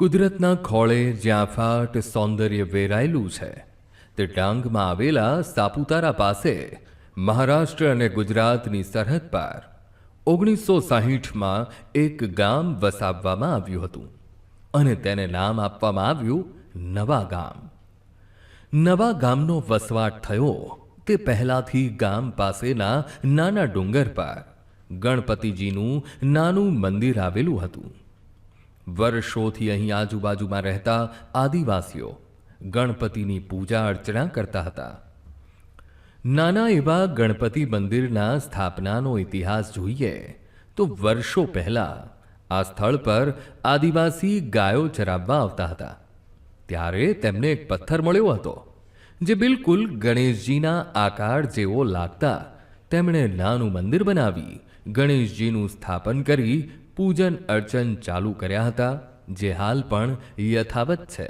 કુદરતના ખોળે જ્યાં ફાટ સૌંદર્ય વેરાયેલું છે તે ડાંગમાં આવેલા સાપુતારા પાસે મહારાષ્ટ્ર અને ગુજરાતની સરહદ પર ઓગણીસો સાહીઠમાં એક ગામ વસાવવામાં આવ્યું હતું અને તેને નામ આપવામાં આવ્યું નવા ગામ. નવા ગામનો વસવાટ થયો તે પહેલાંથી ગામ પાસેના નાના ડુંગર પર ગણપતિજીનું નાનું મંદિર આવેલું હતું. વર્ષોથી અહીં આજુબાજુમાં રહેતા આદિવાસીઓ ગણપતિની પૂજા અર્ચના કરતા હતા. નાના એવા ગણપતિ મંદિરના સ્થાપનાનો ઇતિહાસ જોઈએ તો વર્ષો પહેલા આ સ્થળ પર આદિવાસી ગાયો ચરાવવા આવતા હતા. ત્યારે તેમને એક પથ્થર મળ્યો હતો, જે બિલકુલ ગણેશજીના આકાર જેવો લાગતા તેમણે નાનું મંદિર બનાવી ગણેશજીનું સ્થાપન કરી પૂજન અર્ચન ચાલુ કર્યા હતા, જે હાલ પણ યથાવત છે.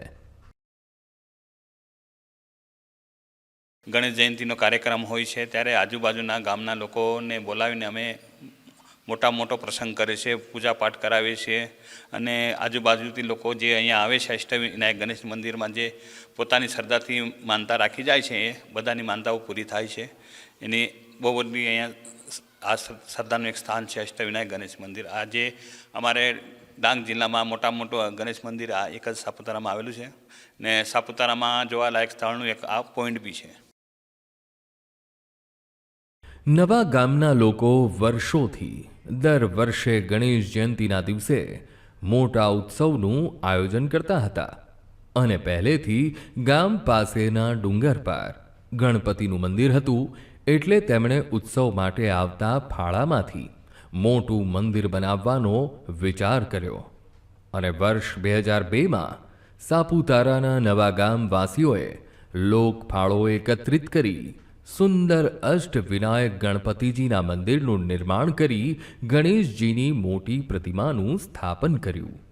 ગણેશ જયંતિનો કાર્યક્રમ હોય છે, ત્યારે આજુબાજુના ગામના લોકોને બોલાવીને અમે મોટા મોટો પ્રસંગ કરે છે પૂજાપાઠ કરાવીએ છીએ. અને આજુબાજુથી લોકો જે અહીંયા આવે છે અષ્ટવિનાયક ગણેશ મંદિરમાં જે પોતાની શ્રદ્ધાથી માનતા રાખી જાય છે, એ બધાની માનતાઓ પૂરી થાય છે. એની બહુ બધી અહીંયા આ સરદારનું એક સ્થાન છે અષ્ટવિનાયક ગણેશ મંદિર. આજે અમારે ડાંગ જિલ્લામાં મોટા મોટું ગણેશ મંદિર આ એક જ સાપુતારામાં આવેલું છે ને સાપુતારામાં જોવાલાયક સ્થળનું એક આ પોઈન્ટ બી છે. નવા ગામના લોકો વર્ષોથી દર વર્ષે ગણેશ જયંતિના દિવસે મોટા ઉત્સવનું આયોજન કરતા હતા અને પહેલેથી ગામ પાસેના ડુંગર પર ગણપતિનું મંદિર હતું એટલે તેમણે ઉત્સવ માટે આવતા ફાળામાંથી મોટું મંદિર બનાવવાનો વિચાર કર્યો અને વર્ષ બે હજાર બેમાં સાપુતારાના નવા ગામ વાસીઓએ લોક ફાળો એકત્રિત કરી સુંદર અષ્ટ વિનાયક ગણપતિજીના મંદિરનું નિર્માણ કરી ગણેશજીની મોટી પ્રતિમાનું સ્થાપન કર્યું.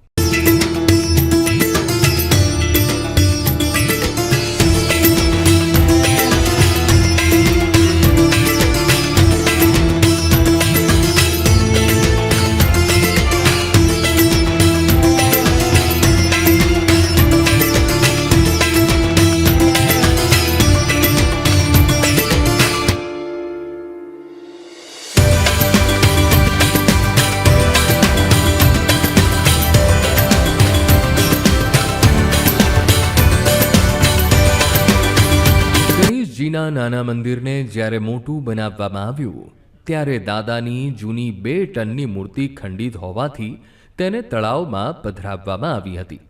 ગણેશજીના નાના મંદિરને જ્યારે મોટું બનાવવામાં આવ્યું, ત્યારે દાદાની જૂની બે ટનની મૂર્તિ ખંડિત હોવાથી તેને તળાવમાં પધરાવવામાં આવી હતી.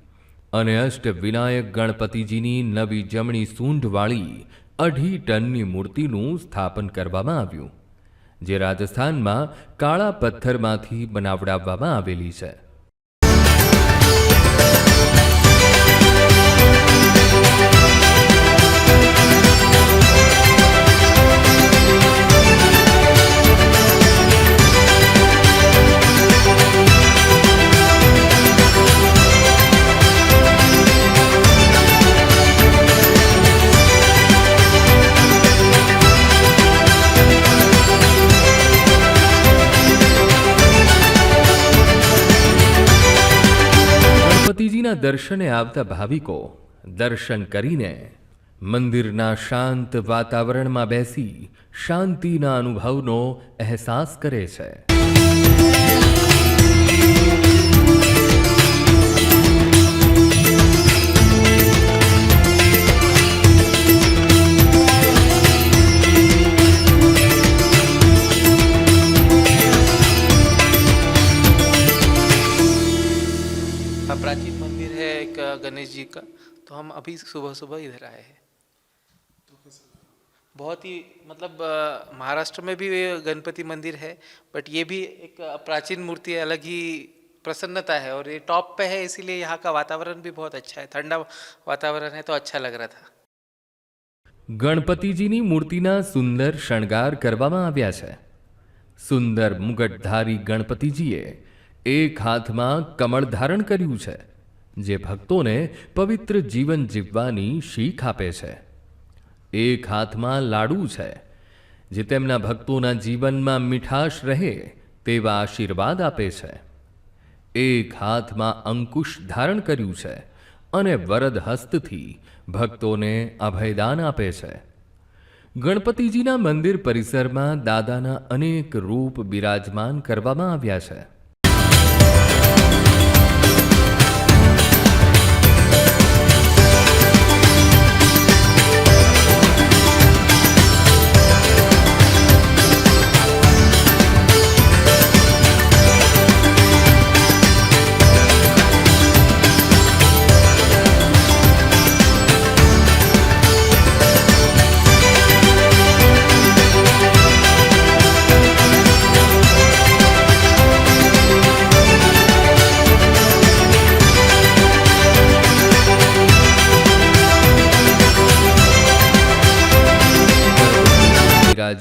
અને અષ્ટ વિનાયક ગણપતિજીની નવી જમણી સૂંઢવાળી અઢી ટનની મૂર્તિનું સ્થાપન કરવામાં આવ્યું, જે રાજસ્થાનમાં કાળા પથ્થરમાંથી બનાવડાવવામાં આવેલી છે. દર્શને આવતા ભાવિકો દર્શન કરીને મંદિરના શાંત વાતાવરણમાં બેસી શાંતિના અનુભવનો અહેસાસ કરે છે. जी का तो हम अभी सुबह सुबह इधर आए हैं बहुत ही मतलब अ, महाराष्ट्र में भी गणपति मंदिर है बट ये भी एक प्राचीन मूर्ति है अलग ही प्रसन्नता है और ये टॉप पे है इसीलिए यहाँ का वातावरण भी बहुत अच्छा है ठंडा वातावरण है तो अच्छा लग रहा था ગણપતિજીની મૂર્તિના સુંદર શણગાર કરવામાં આવ્યા છે સુંદર મુગટધારી ગણપતિજીએ એક હાથમાં કમળ ધારણ કર્યું છે જે ભક્તોને પવિત્ર જીવન જીવવાની શીખ આપે છે. એક હાથમાં લાડુ છે, જે તેમના ભક્તોના જીવનમાં મીઠાશ રહે તેવા આશીર્વાદ આપે છે. એક હાથમાં અંકુશ ધારણ કર્યું છે અને વરદ હસ્તથી ભક્તોને અભયદાન આપે છે. ગણપતિજીના મંદિર પરિસરમાં દાદાના અનેક રૂપ બિરાજમાન કરવામાં આવ્યા છે.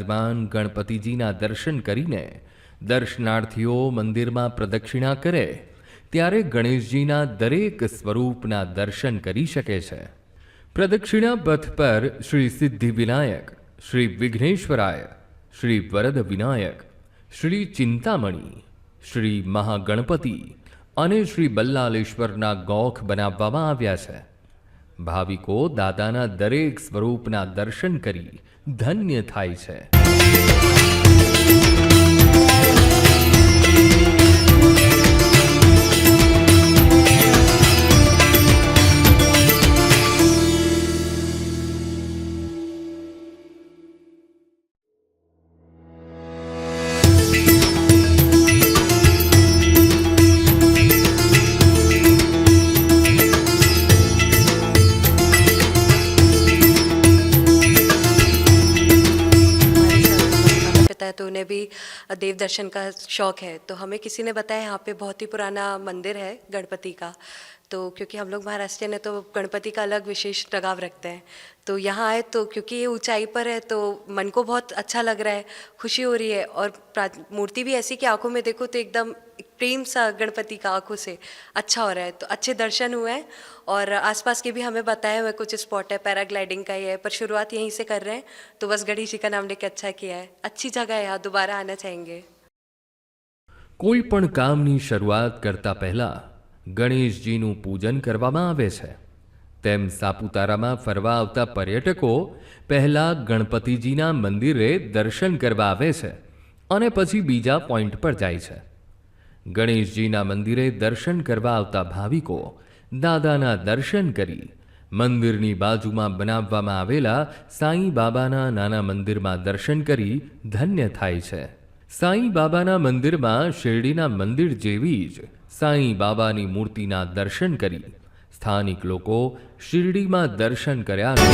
બિરાજમાન ગણપતિજીના દર્શન કરીને દર્શનાર્થીઓ મંદિરમાં પ્રદક્ષિણા કરે, ત્યારે ગણેશજીના દરેક સ્વરૂપના દર્શન કરી શકે છે. પ્રદક્ષિણા પથ પર શ્રી સિદ્ધિ વિનાયક શ્રી વિઘ્નેશ્વરાય, શ્રી વરદ વિનાયક, શ્રી ચિંતામણી, શ્રી મહાગણપતિ અને શ્રી બલ્લાલેશ્વરના ગોખ બનાવવામાં આવ્યા છે. ભાવિકો દાદાના દરેક સ્વરૂપના દર્શન કરી ધન્ય થાય છે. है तो उन्हें भी देव दर्शन का शौक है तो हमें किसी ने बताया यहाँ पे बहुत ही पुराना मंदिर है गणपति का तो क्योंकि हम लोग महाराष्ट्रियन है तो गणपति का अलग विशेष लगाव रखते हैं तो यहाँ आए तो क्योंकि ये ऊंचाई पर है तो मन को बहुत अच्छा लग रहा है खुशी हो रही है और प्रा- मूर्ति भी ऐसी कि आंखों में देखो तो एकदम एक प्रेम सा गणपति का आंखों से अच्छा हो रहा है तो अच्छे दर्शन हुए हैं और आसपास के भी हमें बताया हुआ है कुछ स्पॉट है पैराग्लाइडिंग का ही है पर शुरुआत यहीं से कर रहे हैं तो बस गणेश जी का नाम लेके अच्छा किया है अच्छी जगह है यहाँ दोबारा आना चाहेंगे કોઈ પણ કામની શરૂઆત કરતા પહેલા ગણેશજીનું પૂજન કરવામાં આવે છે. તેમ સાપુતારામાં ફરવા આવતા પર્યટકો પહેલાં ગણપતિજીના મંદિરે દર્શન કરવા આવે છે અને પછી બીજા પોઈન્ટ પર જાય છે. ગણેશજીના મંદિરે દર્શન કરવા આવતા ભાવિકો દાદાના દર્શન કરી મંદિરની બાજુમાં બનાવવામાં આવેલા સાંઈ બાબાના નાના મંદિરમાં દર્શન કરી ધન્ય થાય છે. સાંઈ બાબાના મંદિરમાં શિરડીના મંદિર જેવી જ સાંઈ બાબાની મૂર્તિના દર્શન કરી સ્થાનિક લોકો શિરડીમાં દર્શન કર્યાનું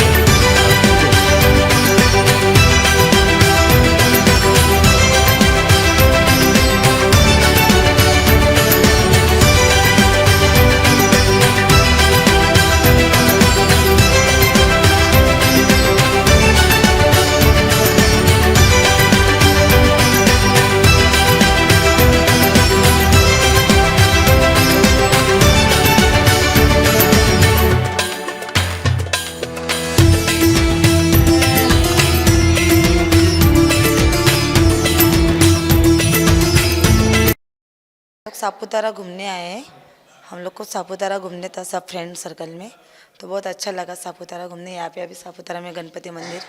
सापुतारा घूमने आए हैं हम लोग को सापुतारा घूमने था सब फ्रेंड सर्कल में तो बहुत अच्छा लगा सापुतारा घूमने यहाँ पे अभी सापुतारा में गणपति मंदिर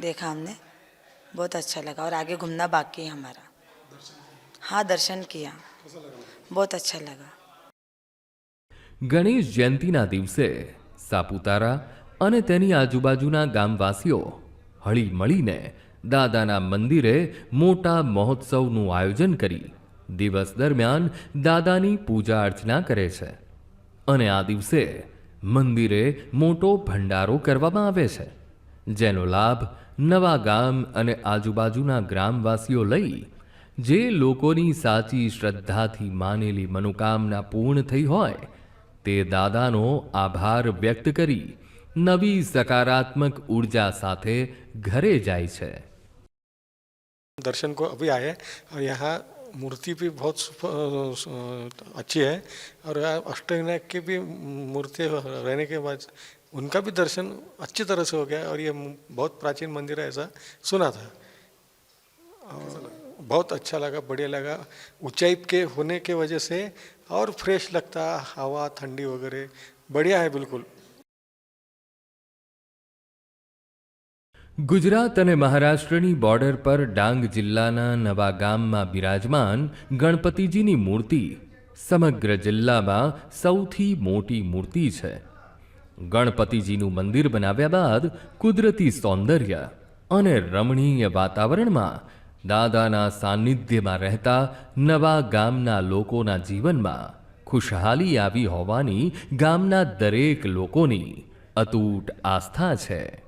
देखा हमने बहुत अच्छा लगा और आगे घूमना बाकी है हमारा हाँ दर्शन किया बहुत अच्छा लगा ગણેશ જયંતિના દિવસે સાપુતારા અને તેની આજુબાજુના ગામવાસીઓ હળી મળીને દાદાના મંદિરે મોટા મહોત્સવનું આયોજન કરી દિવસ દરમિયાન દાદાની પૂજા અર્ચના કરે છે. અને આ દિવસે મંદિરે મોટો ભંડારો કરવામાં આવે છે, જેનો લાભ નવા ગામ અને આજુબાજુના ગ્રામવાસીઓ લઈ, જે લોકોની સાચી શ્રદ્ધાથી માનેલી મનોકામના પૂર્ણ થઈ હોય, તે દાદાનો આભાર વ્યક્ત કરી નવી સકારાત્મક ઊર્જા સાથે ઘરે જાય છે. દર્શન કો અભી આયે, યહાં मूर्ति भी बहुत अच्छी है। और अष्टविनायक की भी मूर्ति रहने के बाद उनका भी दर्शन अच्छी तरह से हो गया और ये बहुत प्राचीन मंदिर है ऐसा सुना था। बहुत अच्छा लगा, बढ़िया लगा। ऊंचाई के होने के वजह से और फ्रेश लगता, हवा, ठंडी वगैरह। बढ़िया है बिल्कुल। ગુજરાત અને મહારાષ્ટ્રની બોર્ડર પર ડાંગ જિલ્લાના નવા ગામમાં બિરાજમાન ગણપતિજીની મૂર્તિ સમગ્ર જિલ્લામાં સૌથી મોટી મૂર્તિ છે. ગણપતિજીનું મંદિર બનાવ્યા બાદ કુદરતી સૌંદર્ય અને રમણીય વાતાવરણમાં દાદાના સાનિધ્યમાં રહેતા નવા ગામના લોકોના જીવનમાં ખુશહાલી આવી હોવાની ગામના દરેક લોકોની અતૂટ આસ્થા છે.